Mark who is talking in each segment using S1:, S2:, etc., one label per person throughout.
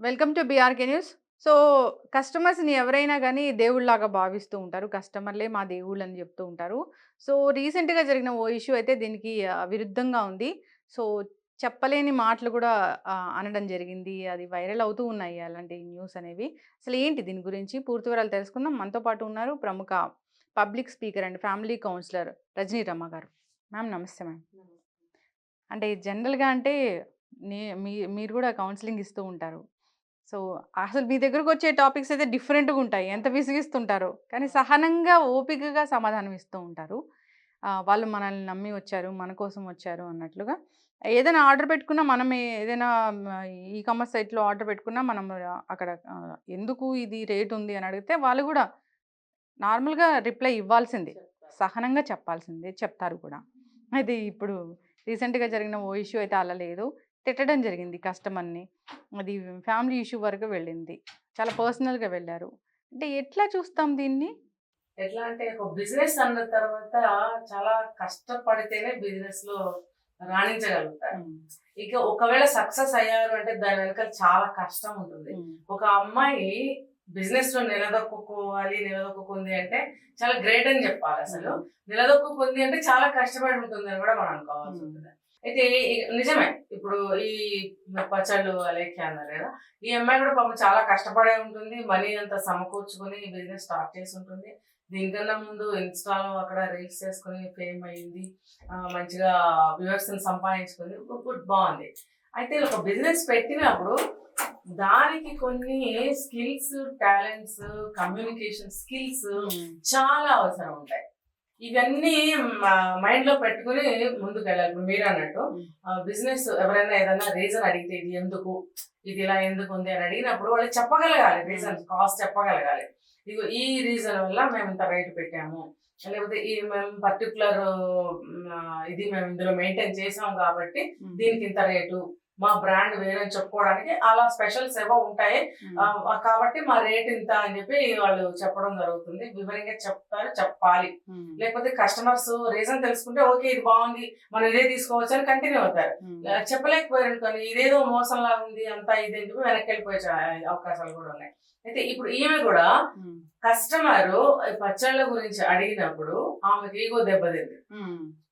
S1: Welcome to BRK news. So కస్టమర్స్ని ఎవరైనా కానీ దేవుళ్ళలాగా భావిస్తూ ఉంటారు. కస్టమర్లే మా దేవుళ్ళు అని చెప్తూ ఉంటారు. సో రీసెంట్గా జరిగిన ఓ ఇష్యూ అయితే దీనికి విరుద్ధంగా ఉంది. సో చెప్పలేని మాటలు కూడా అనడం జరిగింది. అది వైరల్ అవుతూ ఉన్నాయి అలాంటి న్యూస్ అనేవి. అసలు ఏంటి దీని గురించి? పూర్తి వివరాలు తెలుసుకుందాం. మనతో పాటు ఉన్నారు ప్రముఖ public speaker and family counsellor Rajani Ramma garu. Ma'am నమస్తే మ్యామ్. అంటే జనరల్గా అంటే నే మీ మీరు కూడా కౌన్సిలింగ్ ఇస్తూ ఉంటారు. సో అసలు మీ దగ్గరకు వచ్చే టాపిక్స్ అయితే డిఫరెంట్గా ఉంటాయి. ఎంత విసిగిస్తుంటారో. కానీ సహనంగా ఓపికగా సమాధానం ఇస్తూ ఉంటారు. వాళ్ళు మనల్ని నమ్మి వచ్చారు మన కోసం వచ్చారు అన్నట్లుగా. ఏదైనా ఆర్డర్ పెట్టుకున్నా మనం ఏదైనా ఈ కామర్స్ సైట్లో ఆర్డర్ పెట్టుకున్నా మనం అక్కడ ఎందుకు ఇది రేట్ ఉంది అని అడిగితే వాళ్ళు కూడా నార్మల్గా రిప్లై ఇవ్వాల్సిందే. సహనంగా చెప్పాల్సిందే చెప్తారు కూడా. అయితే ఇప్పుడు రీసెంట్గా జరిగిన ఓ ఇష్యూ అయితే అలా లేదు. తిట్టడం జరిగింది కస్టమర్ని. అది ఫ్యామిలీ ఇష్యూ వరకు వెళ్ళింది. చాలా పర్సనల్గా వెళ్ళారు. అంటే ఎట్లా చూస్తాం దీన్ని?
S2: ఎట్లా అంటే ఒక బిజినెస్ అన్న తర్వాత చాలా కష్టపడితేనే బిజినెస్లో రాణించగలుగుతారు ఇక ఒకవేళ సక్సెస్ అయ్యారు అంటే దాని వెనకాల చాలా కష్టం ఉంటుంది. ఒక అమ్మాయి బిజినెస్లో నిలదొక్కుకోవాలి నిలదొక్కుంది అంటే చాలా గ్రేట్ అని చెప్పాలి అసలు. నిలదొక్కుంది అంటే చాలా కష్టపడి ఉంటుంది అని కూడా మనం అనుకోవాల్సి. ఉంటుంది. అయితే నిజమే. ఇప్పుడు ఈ పచ్చళ్ళు అలేఖ్య అన్నారు కదా. ఈ అమ్మాయి కూడా పాపం చాలా కష్టపడే ఉంటుంది. మనీ అంతా సమకూర్చుకుని బిజినెస్ స్టార్ట్ చేసి ఉంటుంది. దీనికన్నా ముందు ఇన్స్టాలో అక్కడ రీల్స్ చేసుకుని ఫేమ్ అయ్యింది. మంచిగా వ్యూవర్స్ సంపాదించుకుంది. గుడ్ బాగుంది. అయితే ఒక బిజినెస్ పెట్టినప్పుడు దానికి కొన్ని స్కిల్స్ టాలెంట్స్ కమ్యూనికేషన్ స్కిల్స్ చాలా అవసరం ఉంటాయి. ఇవన్నీ మైండ్లో పెట్టుకుని ముందుకు వెళ్ళాలి మీరు అన్నట్టు బిజినెస్ ఎవరైనా ఏదైనా రీజన్ అడిగితే ఇది ఎందుకు? ఇది ఇలా ఎందుకు ఉంది అని అడిగినప్పుడు వాళ్ళు చెప్పగలగాలి రీజన్ కాస్ట్ చెప్పగలగాలి. ఇగో ఈ రీజన్ వల్ల మేము ఇంత రేట్ పెట్టాము. లేకపోతే ఈ మేము పర్టికులర్ ఇది మేము ఇందులో మెయింటైన్ చేసాం కాబట్టి దీనికి ఇంత రేటు. మా బ్రాండ్ వేరే చెప్పుకోవడానికి అలా స్పెషల్స్ ఏవో ఉంటాయి. కాబట్టి మా రేట్ ఇంత అని చెప్పి వాళ్ళు చెప్పడం జరుగుతుంది. వివరంగా చెప్తారు చెప్పాలి. లేకపోతే కస్టమర్స్ రీజన్ తెలుసుకుంటే ఓకే ఇది బాగుంది మనం ఇదే తీసుకోవచ్చు అని కంటిన్యూ అవుతారు. చెప్పలేకపోయారు అనుకోని ఇదేదో మోసం లాగా ఉంది అంతా ఇది అని చెప్పి వెనక్కి వెళ్ళిపోయే అవకాశాలు కూడా ఉన్నాయి. అయితే ఇప్పుడు ఈమె కూడా కస్టమర్ పచ్చళ్ళ గురించి అడిగినప్పుడు ఆమెకి ఈగో దెబ్బతింది.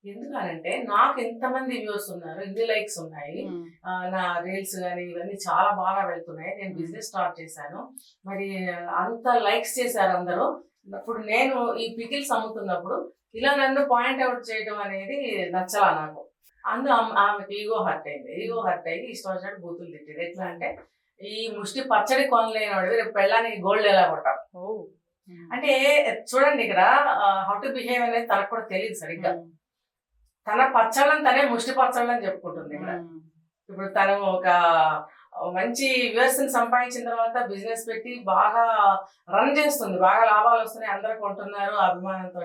S2: ఎందుకనంటే నాకు ఇంతమంది వ్యూస్ ఉన్నారు ఇన్ని లైక్స్ ఉన్నాయి. నా రీల్స్ కానీ ఇవన్నీ చాలా బాగా వెళ్తున్నాయి. నేను. బిజినెస్ స్టార్ట్ చేశాను. మరి అంత లైక్స్ చేశారు అందరూ. ఇప్పుడు నేను ఈ పికిల్స్ అమ్ముతున్నప్పుడు ఇలా నన్ను పాయింట్ అవుట్ చేయడం అనేది నచ్చలా నాకు. అందు ఆమె- ఆమెకి ఈగో హర్ట్ అయింది. ఈగో హర్ట్ అయ్యి ఇష్టం వచ్చినట్టు బూతులు తిట్టింది. ఎట్లా అంటే ఈ ముష్టి పచ్చడి కొనలేని వాడు రేపు పెళ్ళానికి గోల్డ్ ఎలా కొట్టాం? అంటే చూడండి ఇక్కడ హౌ టు బిహేవ్ అనేది తనకు కూడా తెలియదు సరిగ్గా. తన పచ్చళ్ళని తనే ముష్టి పచ్చళ్ళని చెప్పుకుంటుంది ఇక్కడ. ఇప్పుడు తను ఒక మంచి వ్యూవర్స్ సంపాదించిన తర్వాత బిజినెస్ పెట్టి బాగా రన్ చేస్తుంది బాగా లాభాలు వస్తున్నాయి అందరూ కొంటున్నారు అభిమానంతో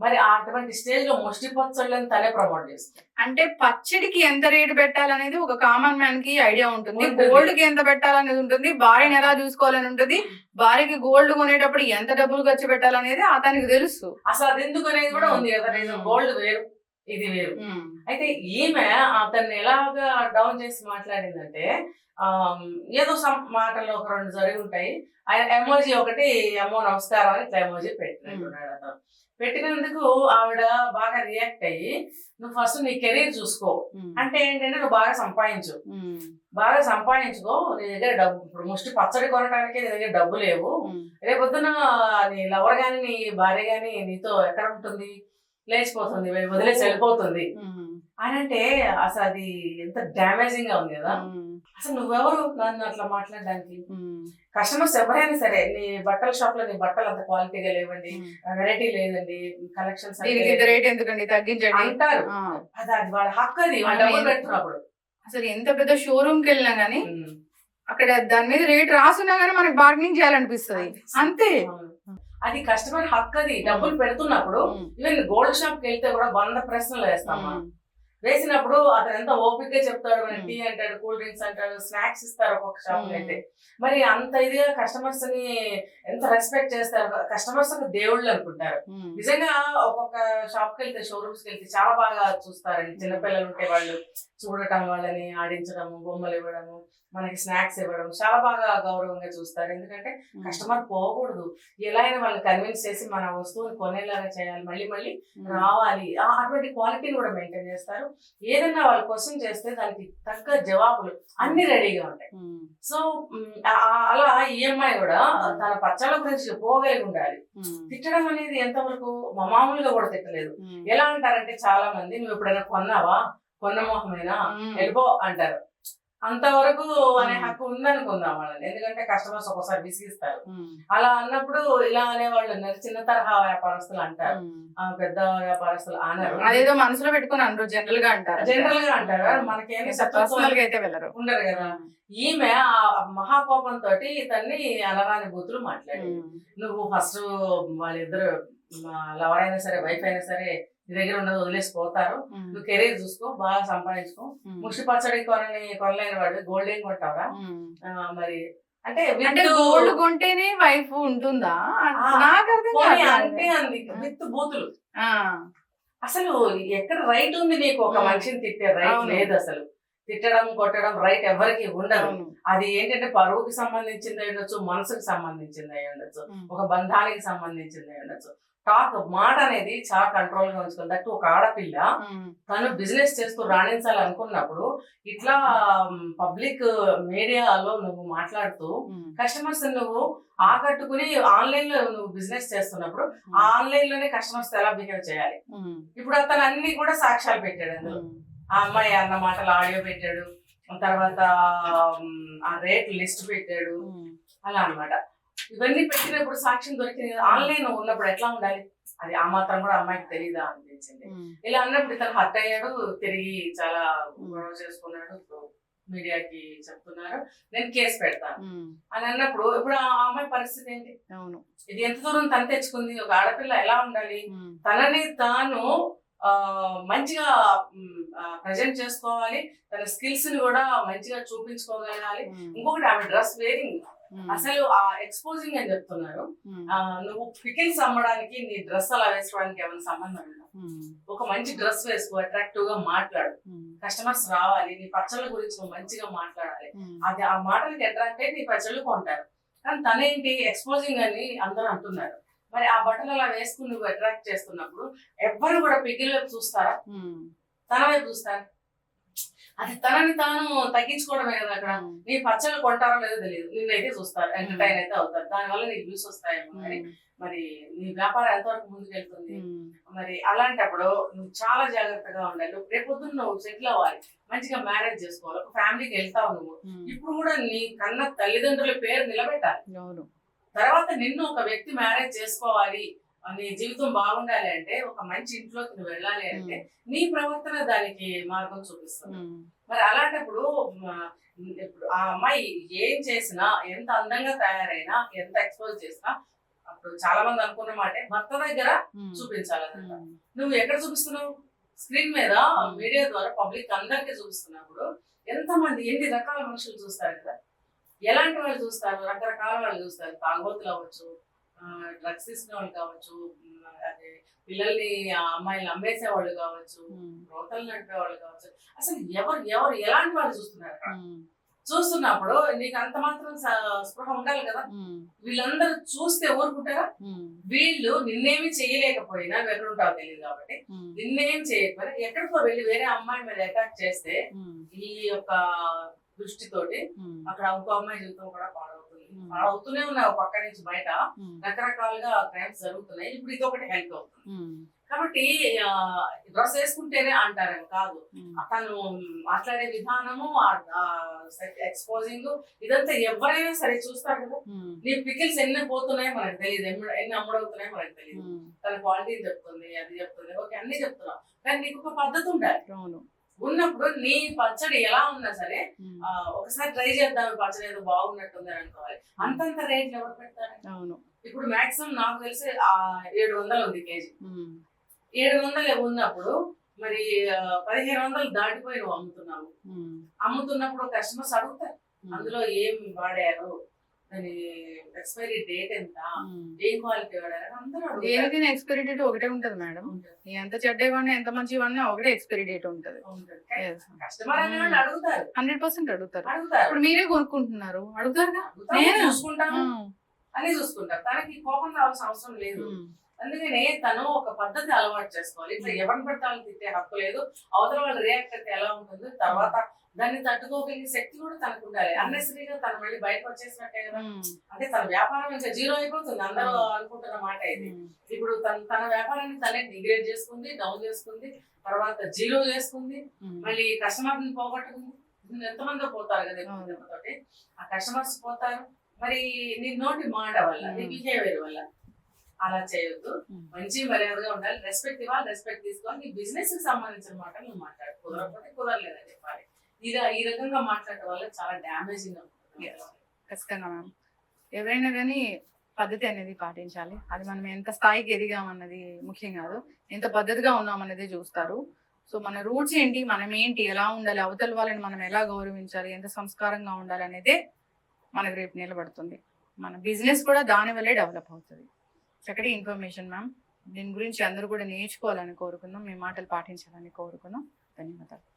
S2: మరి ఆ అటువంటి స్టేజ్లో ముష్టి పచ్చళ్ళని తనే ప్రమోట్ చేస్తుంది.
S1: అంటే పచ్చడికి ఎంత రేటు పెట్టాలనేది ఒక కామన్ మ్యాన్కి ఐడియా ఉంటుంది. గోల్డ్కి ఎంత పెట్టాలనేది ఉంటుంది. భార్యని ఎలా చూసుకోవాలని ఉంటుంది. భార్యకి గోల్డ్ కొనేటప్పుడు ఎంత డబ్బులు ఖర్చు పెట్టాలనేది అతనికి తెలుసు.
S2: అసలు అది ఎందుకు అనేది కూడా ఉంది కదా. గోల్డ్ వేరు. ఇది వేరు. అయితే ఈమె అతన్ని ఎలాగా డౌన్ చేసి మాట్లాడిందంటే ఏదో సమ్ మాటలు ఒక రెండు జరిగి ఉంటాయి. ఆయన ఎమోజీ ఒకటి అమ్మో నమస్కారం అని ఇట్లా ఎమోజీ పెట్టినట్టున్నాడు అతను. పెట్టినందుకు ఆవిడ బాగా రియాక్ట్ అయ్యి నువ్వు ఫస్ట్ నీ కెరీర్ చూసుకో. అంటే ఏంటంటే నువ్వు బాగా సంపాదించు. బాగా సంపాదించుకో నీ దగ్గర డబ్బు ఇప్పుడు ముష్టి పచ్చడి కొనడానికి నీ దగ్గర డబ్బు లేవు. రేపొద్దున నీ లవర్ గాని నీ భార్య గాని నీతో ఎక్కడ ఉంటుంది? లేచిపోతుంది వదిలేసి వెళ్ళిపోతుంది. అని అంటే అసలు అది ఎంత డామేజింగ్గా ఉంది కదా. అసలు నువ్వెవరు నన్ను అట్లా మాట్లాడడానికి? కస్టమర్స్ ఎవరైనా సరే నీ బట్టల షాప్లో నీ బట్టలు అంత క్వాలిటీగా లేవండి వెరైటీ లేదండి కలెక్షన్స్
S1: రేట్ ఎందుకండి? తగ్గించండి.
S2: అంటారు. అది అది వాళ్ళ హక్కు అది డబ్బులు? పెడుతున్నప్పుడు
S1: అసలు ఎంత పెద్ద షోరూమ్కి వెళ్ళినా గానీ. అక్కడ దాని మీద రేట్ రాసున్నా గానీ మనకి బార్గెనింగ్ చేయాలనిపిస్తుంది. అంతే.
S2: అది కస్టమర్ హక్కు అది. డబ్బులు పెడుతున్నప్పుడు ఈవెన్ గోల్డ్ షాప్కి వెళ్తే కూడా వంద ప్రశ్నలు వేస్తామా వేసినప్పుడు అతను ఎంత ఓపిక్గా చెప్తాడు మన. టీ అంటాడు కూల్ డ్రింక్స్ అంటాడు స్నాక్స్ ఇస్తారు ఒక్కొక్క షాప్ అయితే. మరి అంత ఇదిగా కస్టమర్స్ని ఎంత రెస్పెక్ట్ చేస్తారు? కస్టమర్స్ దేవుళ్ళు అనుకుంటారు. నిజంగా ఒక్కొక్క షాప్కి వెళ్తే షోరూమ్స్కి వెళ్తే చాలా బాగా చూస్తారండి. చిన్నపిల్లలు ఉంటే వాళ్ళు చూడటం వాళ్ళని ఆడించడము బొమ్మలు ఇవ్వడము మనకి స్నాక్స్ ఇవ్వడం చాలా బాగా గౌరవంగా చూస్తారు. ఎందుకంటే కస్టమర్ పోకూడదు. ఎలా అయినా వాళ్ళని కన్విన్స్ చేసి మన వస్తువుని కొనేలాగా చేయాలి మళ్ళీ మళ్ళీ రావాలి. ఆ అటువంటి క్వాలిటీని కూడా మెయింటైన్ చేస్తారు. ఏదైనా వాళ్ళు క్వశ్చన్ చేస్తే దానికి తగ్గ జవాబులు అన్ని రెడీగా ఉంటాయి. సో మ్, ఆ- ఆ- అలా ఈఎంఐ కూడా తన పచ్చళ్ళ గురించి చెప్పుకోగలిగి ఉండాలి. తిట్టడం అనేది ఎంతవరకు మా మామూలుగా కూడా తిట్టలేదు. ఎలా అంటారంటే చాలా మంది నువ్వు ఎప్పుడైనా కొన్నావా? కొన్న మొహమేనా? వెళ్ళిపో అంటారు. అంతవరకు అనే. హక్కు ఉందనుకుందాం వాళ్ళని. ఎందుకంటే కస్టమర్స్ ఒకసారి విసిగిస్తారు అలా అన్నప్పుడు ఇలా అనేవాళ్ళు ఉన్నారు. చిన్న తరహా వ్యాపారస్తులు అంటారు. పెద్ద వ్యాపారస్తులు అనరు.
S1: అదేదో మనసులో పెట్టుకుని అనరు. జనరల్గా అంటారు
S2: జనరల్గా అంటారు. మనకేమి
S1: అయితే వెళ్ళరు.
S2: ఉండరు కదా. ఈమె ఆ మహాకోపంతో ఇతన్ని అలరాని బూతులు మాట్లాడి నువ్వు ఫస్ట్ వాళ్ళిద్దరు లవర్ అయినా సరే వైఫ్ అయినా సరే నీ దగ్గర ఉన్నది వదిలేసి పోతారు నువ్వు కెరీర్ చూసుకో బాగా సంపాదించుకో. ముష్టి పచ్చడి కొనని కొనలేని వాడు గోల్డ్ ఏం కొంటావరా ఆ, మరి అంటే
S1: అంటే గోల్డ్ కొంటేనే వైఫ్ ఉంటుందా? నాకు.
S2: అంటే అంది విత్ బూతులు. అసలు ఎక్కడ రైట్ ఉంది నీకు ఒక. మనిషిని తిట్టే రైట్. లేదు అసలు. తిట్టడం కొట్టడం రైట్ ఎవరికి ఉండదు. అది ఏంటంటే పరువుకి సంబంధించింది అయి ఉండొచ్చు మనసుకు సంబంధించింది అయి ఉండొచ్చు. ఒక బంధానికి సంబంధించింది అయి ఉండొచ్చు. టాక్ మాట అనేది చాలా కంట్రోల్గా ఉంచుకోవాలి ఒక ఆడపిల్ల. తను బిజినెస్ చేస్తూ రాణించాలనుకున్నప్పుడు ఇట్లా పబ్లిక్ మీడియాలో నువ్వు మాట్లాడుతూ. కస్టమర్స్ నువ్వు ఆకట్టుకుని ఆన్లైన్లో నువ్వు బిజినెస్ చేస్తున్నప్పుడు ఆన్లైన్లోనే కస్టమర్స్ ఎలా బిహేవ్ చేయాలి. ఇప్పుడు అతను అన్ని కూడా సాక్ష్యాలు పెట్టాడు అందులో. ఆ అమ్మాయి అన్న మాటలు ఆడియో పెట్టాడు తర్వాత ఆ రేట్ లిస్ట్ పెట్టాడు. అలా అన్నమాట ఇవన్నీ పెట్టినప్పుడు సాక్ష్యం దొరికింది కదా ఆన్లైన్ ఉన్నప్పుడు ఎట్లా ఉండాలి అది ఆ మాత్రం కూడా అమ్మాయికి తెలియదా అనిపించింది. ఇలా అన్నప్పుడు ఇతను హర్ట్ అయ్యాడు తిరిగి చాలా గొడవ చేసుకున్నాడు మీడియాకి చెప్తున్నారు నేను కేసు పెడతాను. అని అన్నప్పుడు ఇప్పుడు ఆ అమ్మాయి పరిస్థితి ఏంటి
S1: అవును
S2: ఇది ఎంత దూరం తను తెచ్చుకుంది ఒక ఆడపిల్ల ఎలా ఉండాలి. తనని తాను ఆ, మంచిగా ప్రజెంట్ చేసుకోవాలి తన స్కిల్స్ని కూడా మంచిగా చూపించుకోగలగాలి. ఇంకొకటి ఆమె డ్రెస్ వేరింగ్. అసలు ఆ ఎక్స్పోజింగ్ అని చెప్తున్నారు? నువ్వు పికిల్స్ అమ్మడానికి నీ డ్రెస్ అలా వేసుకోవడానికి ఏమైనా సంబంధం ఉందా. ఒక మంచి డ్రెస్ వేసుకో అట్రాక్టివ్గా మాట్లాడు. కస్టమర్స్ రావాలి నీ పచ్చళ్ళ గురించి నువ్వు మంచిగా మాట్లాడాలి. అది ఆ మాటలకి అట్రాక్ట్ అయ్యి నీ పచ్చళ్ళు కొంటారు. కానీ తనేంటి ఎక్స్పోజింగ్ అని అందరూ అంటున్నారు. మరి ఆ బట్టలు అలా వేసుకుని నువ్వు అట్రాక్ట్ చేస్తున్నప్పుడు ఎవ్వరు కూడా పికిల్ వైపు చూస్తారా. తన వైపు చూస్తారు? అది తనని తాను తగ్గించుకోవడమే కదా అక్కడ. నీ పచ్చళ్ళు కొంటారో లేదో తెలియదు. నిన్నైతే చూస్తారు. ఎంటర్టైన్ అయితే అవుతారు. దానివల్ల నీకు వ్యూస్ వస్తాయేమో మరి. మరి నీ వ్యాపారం ఎంతవరకు ముందుకెళ్తుంది. మరి అలాంటప్పుడు నువ్వు చాలా జాగ్రత్తగా ఉండాలి. నువ్వు రేపొద్దున నువ్వు సెటిల్ అవ్వాలి. మంచిగా మ్యారేజ్ చేసుకోవాలి. ఒక ఫ్యామిలీకి వెళ్తావు నువ్వు. ఇప్పుడు కూడా నీ కన్న తల్లిదండ్రుల పేరు నిలబెట్టాలి. తర్వాత నిన్ను ఒక వ్యక్తి మ్యారేజ్ చేసుకోవాలి. నీ జీవితం బాగుండాలి అంటే ఒక మంచి ఇంట్లోకి నువ్వు వెళ్ళాలి అంటే నీ ప్రవర్తన దానికి మార్గం చూపిస్తుంది. మరి అలాంటప్పుడు ఇప్పుడు ఆ అమ్మాయి ఏం చేసినా ఎంత అందంగా తయారైనా ఎంత ఎక్స్పోజ్ చేసినా అప్పుడు చాలా మంది అనుకున్న మాటే భర్త దగ్గర. చూపించాలన్నమాట. నువ్వు ఎక్కడ చూపిస్తున్నావు స్క్రీన్ మీద. మీడియా ద్వారా పబ్లిక్ అందరికీ చూపిస్తున్నప్పుడు ఎంత మంది ఎన్ని రకాల మనుషులు చూస్తారు కదా ఎలాంటి వాళ్ళు చూస్తారు రకరకాల వాళ్ళు చూస్తారు తాగుబోతులు అవ్వచ్చు డ్రగ్స్ తీసుకునే వాళ్ళు కావచ్చు అదే పిల్లల్ని ఆ అమ్మాయిని అమ్మేసే వాళ్ళు కావచ్చు. రోతలు నడిపే వాళ్ళు కావచ్చు అసలు ఎవరు ఎవరు ఎలాంటి వాళ్ళు చూస్తున్నారు. చూస్తున్నప్పుడు నీకు అంత మాత్రం స్పృహ ఉండాలి కదా. వీళ్ళందరూ చూస్తే ఊరుకుంటారా. వీళ్ళు నిన్నేమి చేయలేకపోయినా ఎక్కడ ఉంటావో తెలియదు కాబట్టి. నిన్నేం చేయకపోయినా ఎక్కడికో వెళ్ళి వేరే అమ్మాయి మీద అటాక్ చేస్తే. ఈ యొక్క దృష్టితోటి. అక్కడ ఇంకో అమ్మాయి జీవితం కూడా పాడవుతుంది పాడవుతూనే ఉన్నాయి ఒక పక్క నుంచి బయట. రకరకాలుగా క్రైమ్స్ జరుగుతున్నాయి. ఇప్పుడు ఇది ఒకటి హెల్ప్ అవుతుంది. కాబట్టి డ్రెస్ వేసుకుంటేనే అంటారేమో కాదు.
S1: ఉమ్.
S2: తను మాట్లాడే విధానము ఎక్స్పోజింగ్ ఇదంతా ఎవరైనా సరే చూస్తారు కదా. నీ పికిల్స్ ఎన్ని పోతున్నాయో మనకు తెలియదు. ఎన్ని- అమ్ముడవుతున్నాయో మనకు తెలియదు. తన క్వాలిటీ చెప్తుంది అది చెప్తుంది. ఓకే అన్ని చెప్తున్నాం కానీ నీకు ఒక పద్ధతి ఉండాలి. ఉన్నప్పుడు నీ పచ్చడి ఎలా ఉన్నా సరే ఒకసారి ట్రై చేద్దాం పచ్చడి ఏదో బాగున్నట్టుంది అని అనుకోవాలి. అంతంత రేట్లు ఎవరు పెడతారు?
S1: అవును.
S2: ఇప్పుడు మాక్సిమం నాకు తెలిసి ఏడు వందలు ఉంది కేజీ. ఏడు వందలు ఉన్నప్పుడు మరి పదిహేను వందలు దాటిపోయి నువ్వు అమ్ముతున్నావు. అమ్ముతున్నప్పుడు కస్టమర్స్ అడుగుతారు. అందులో ఏం వాడారు? దాని ఎక్స్పైరీ డేట్ ఎంత. ఏ క్వాలిటీ వాడారు అందరూ అడుగుతారు.
S1: దేనికైనా ఎక్స్పైరీ డేట్ ఒకటే ఉంటది మేడం. ఎంత చెడ్డవన్నా ఎంత మంచివన్నా ఒకటే ఎక్స్పైరీ డేట్ ఉంటది. హండ్రెడ్ పర్సెంట్ అడుగుతారు. ఇప్పుడు మీరే కొనుక్కుంటున్నారు.
S2: అడుగుతారు,
S1: నేను-
S2: చూసుకుంటాము.
S1: ఉమ్,
S2: అని చూసుకుంటారు. తనకి కోపం రావాల్సిన అవసరం లేదు. అందుకనే తను ఒక పద్ధతి అలవాటు చేసుకోవాలి. ఇట్లా ఎవరిని పడితే వాళ్ళని తిట్టే హక్కు లేదు. అవతల వాళ్ళు రియాక్ట్ అయితే ఎలా ఉంటుంది? తర్వాత దాన్ని తట్టుకోగలిగే శక్తి కూడా తనకు ఉండాలి అన్నెసరీగా తను మళ్ళీ బయటకు వచ్చేసినట్టే కదా.
S1: ఉమ్,
S2: అంటే తన వ్యాపారం ఇంకా జీరో అయిపోతుంది. అందరూ అనుకుంటున్న మాట ఇది. ఇప్పుడు తన తన వ్యాపారాన్ని తనే డిగ్రేడ్ చేసుకుంది డౌన్ చేసుకుంది తర్వాత జీరో చేసుకుంది. మళ్ళీ కస్టమర్ని పోగొట్టుకుంది. ఎంతమందో పోతారు కదా. దెబ్బతోటి ఆ కస్టమర్స్ పోతారు. మరి నీ నోటి మాట వల్ల నీ. బిహేవియర్ వల్ల అలా చేయొద్దు. మంచి మర్యాదగా ఉండాలి. రెస్పెక్ట్ ఇవ్వాలి రెస్పెక్ట్ తీసుకోవాలి. నీ బిజినెస్కి సంబంధించిన మాట నువ్వు మాట్లాడు. కుదరకపోతే కుదరలేదని చెప్పాలి. ఈ రకంగా మాట్లాడటం వల్ల చాలా డ్యామేజింగ్
S1: ఖచ్చితంగా మ్యామ్. ఎవరైనా కానీ పద్ధతి అనేది పాటించాలి. అది మనం ఎంత స్థాయికి ఎదిగామన్నది ముఖ్యం కాదు. ఎంత పద్ధతిగా ఉన్నామన్నది చూస్తారు. సో మన రూట్స్ ఏంటి? మనం ఏంటి? ఎలా ఉండాలి? అవతల వాళ్ళని మనం ఎలా గౌరవించాలి? ఎంత సంస్కారంగా ఉండాలి అనేది మనకు రేపు నిలబడుతుంది. మన బిజినెస్ కూడా దాని వల్లే డెవలప్ అవుతుంది. చక్కటి ఇన్ఫర్మేషన్ మ్యామ్. దీని గురించి అందరూ కూడా నేర్చుకోవాలని కోరుకుందాం. మీ మాటలు పాటించాలని కోరుకుందాం. ధన్యవాదాలు.